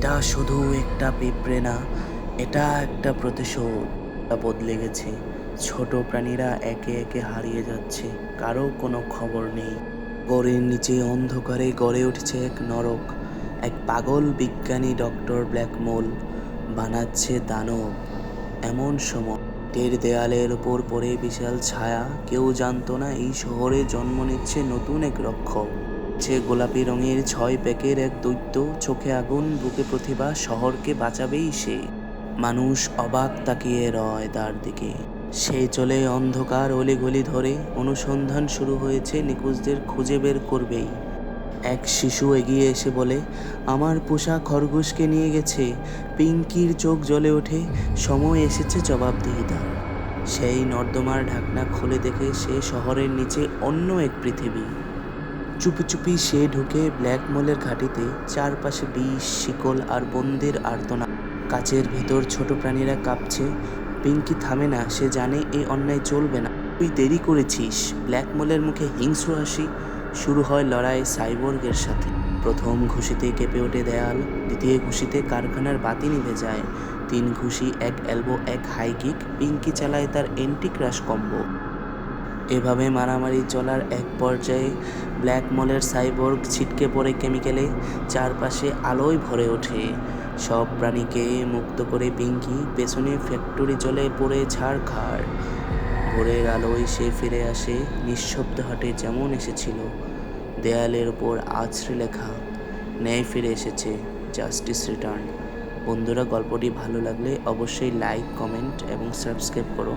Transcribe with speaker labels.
Speaker 1: এটা শুধু একটা পিঁপড়ে না, এটা একটা প্রতিশোধ বদলে গেছে ছোট প্রাণীরা একে একে হারিয়ে যাচ্ছে, কারও কোনো খবর নেই। গড়ের নিচে অন্ধকারে গড়ে উঠছে এক নরক, এক পাগল বিজ্ঞানী ডক্টর ব্ল্যাকমোল বানাচ্ছে দানব। এমন সময় টের দেয়ালের ওপর পড়ে বিশাল ছায়া, কেউ জানতো না এই শহরে জন্ম নিচ্ছে নতুন এক রক্ষক। সে গোলাপি রঙের ছয় প্যাকের এক দৈত্য, চোখে আগুন, বুকে প্রতিভা, শহরকে বাঁচাবেই সে। মানুষ অবাক তাকিয়ে রয় তার দিকে। সে চলে অন্ধকার অলিগলি ধরে, অনুসন্ধান শুরু হয়েছে নিখোঁজদের খুঁজে বের করবেই। এক শিশু এগিয়ে এসে বলে, আমার পোষা খরগোশকে নিয়ে গেছে, পিঙ্কির চোখ জ্বলে ওঠে, সময় এসেছে জবাবদিহিতার সেই নর্দমার ঢাকনা খুলে দেখে সে শহরের নিচে অন্য এক পৃথিবী। চুপি চুপি সে ঢুকে ব্ল্যাক মলের ঘাটিতে, চারপাশে বিষ, শিকল আর বন্দির আর্তনা। কাচের ভেতর ছোট প্রাণীরা কাঁপছে। পিঙ্কি থামে না, সে জানে এই অন্যায় চলবে না। তুই দেরি করেছিস। ব্ল্যাক মলের মুখে হিংস্র হাসি। শুরু হয় লড়াই সাইবর্গের সাথে। প্রথম ঘুষিতে কেঁপে ওঠে দেয়াল, দ্বিতীয় ঘুষিতে কারখানার বাতি নিভে যায়। তিন ঘুষি, এক এলবো, এক হাই কিক। পিঙ্কি চালায় তার এন্টি ক্রাশ কম্বো। এভাবে মারামারি চলার এক পর্যায়ে ব্ল্যাক মলের সাইবর্গ ছিটকে পড়ে কেমিক্যালে চারপাশে আলোয় ভরে ওঠে। সব প্রাণীকে মুক্ত করে পিঙ্কি পেছনে ফ্যাক্টরি জলে পড়ে ছাড়খাড় ভোরের আলোয় সে ফিরে আসে নিঃশব্দ হাটে যেমন এসেছিল। দেয়ালের ওপর আছড়ে লেখা, ন্যায় ফিরে এসেছে জাস্টিস রিটার্ন। বন্ধুরা, গল্পটি ভালো লাগলে অবশ্যই লাইক, কমেন্ট এবং সাবস্ক্রাইব করো।